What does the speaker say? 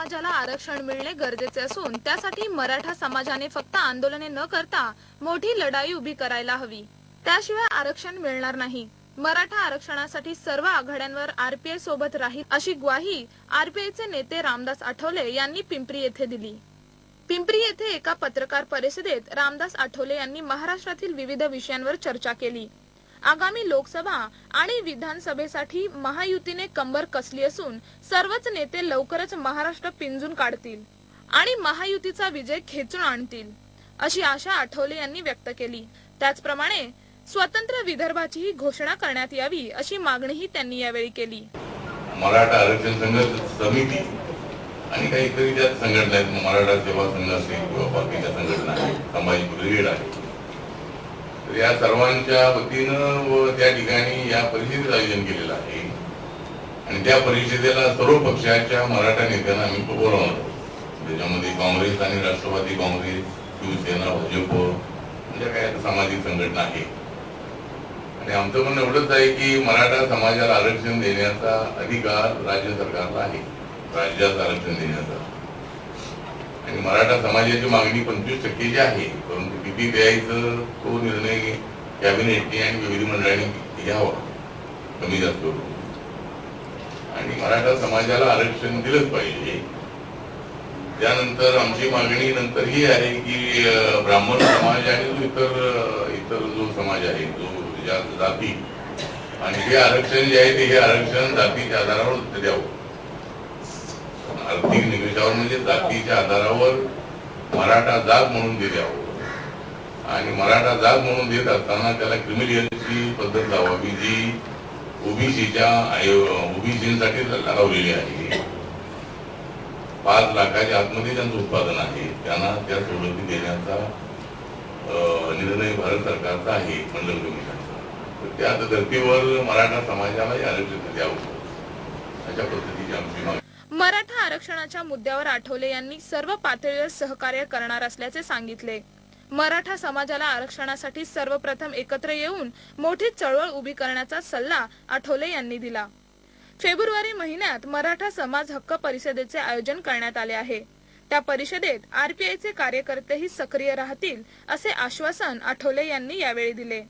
समाजाला आरक्षण मिळणे गरजेचे असून त्यासाठी मराठा समाजाने फक्त आंदोलने न करता मोठी लढाई उभी करायला हवी. त्याशिवाय आरक्षण मिळणार नाही. मराठा आरक्षणासाठी सर्व आघाड्यांवर आरपीआय सोबत राहील अशी ग्वाही आरपीआयचे नेते रामदास आठवले यांनी पिंपरी येथे दिली. पिंपरी येथे एका पत्रकार परिषदेत रामदास आठवले यांनी महाराष्ट्रातील विविध विषयांवर चर्चा केली. आगामी लोकसभा आणि विधानसभेसाठी महायुतीने कंबर कसली असून सर्वच नेते लवकरच महाराष्ट्र पिंजून काढतील आणि महायुतीचा विजय खेचून आणतील अशी आशा आठवले यांनी व्यक्त केली. त्याचप्रमाणे स्वतंत्र विदर्भाचीही घोषणा करण्यात यावी अशी मागणीही त्यांनी यावेळी केली. मराठा आरक्षण संघर्ष समिती आणि काही इतर ज्या संघटना आहेत मराठा सेवा संघ असेल किंवा बाकीच्या संघटना आहेत समाज ब्रिगेड आहे तर या सर्वांच्या वतीनं व त्या ठिकाणी या परिषदेचं आयोजन केलेलं आहे. आणि त्या परिषदेला सर्व पक्षाच्या मराठा नेत्यांना आम्ही बोलावणार आहोत त्याच्यामध्ये काँग्रेस आणि राष्ट्रवादी काँग्रेस शिवसेना भाजप म्हणजे काय आता सामाजिक संघटना आहे. आणि आमचं म्हणणं एवढंच आहे की मराठा समाजाला आरक्षण देण्याचा अधिकार राज्य सरकारला आहे. राज्यात आरक्षण देण्याचा. आणि मराठा समाजाची मागणी पंचवीस टक्केची आहे परंतु किती द्यायचं तो निर्णय कॅबिनेटने आणि विधिमंडळाने घ्यावा कमी जास्त आणि मराठा समाजाला आरक्षण दिलंच पाहिजे. त्यानंतर आमची मागणी नंतर ही आहे की ब्राह्मण समाज आणि जो इतर इतर जो समाज आहे जो जाती आणि हे आरक्षण जे आहे ते हे आरक्षण जातीच्या आधारावर द्यावं. आर्थिक निकषावर म्हणजे जातीच्या आधारावर मराठा जात म्हणून ते द्यावं आणि मराठा जात म्हणून देत असताना त्याला क्रिमिलियनची पद्धत लावावी जी ओबीसीच्या ओबीसीसाठी लावलेली आहे. पाच लाखाच्या आतमध्ये ज्यांचं उत्पादन आहे. त्यांना त्या सवलती देण्याचा अं, निर्णय भारत सरकारचा आहे मंडल कमिशनचा तर त्या धर्तीवर मराठा समाजाला आरक्षण द्यावं. अशा पद्धतीची आमची मागणी मराठा आरक्षणाच्या मुद्द्यावर आठवले यांनी सर्व पातळीवर सहकार्य करणार असल्याचे सांगितले. मराठा समाजाला आरक्षणासाठी सर्वप्रथम एकत्र येऊन मोठी चळवळ उभी करण्याचा सल्ला आठवले यांनी दिला. फेब्रुवारी महिन्यात मराठा समाज हक्क परिषदेचे आयोजन करण्यात आले आहे. त्या परिषदेत आरपीआयचे कार्यकर्तेही सक्रिय राहतील असे आश्वासन आठवले यांनी यावेळी दिले.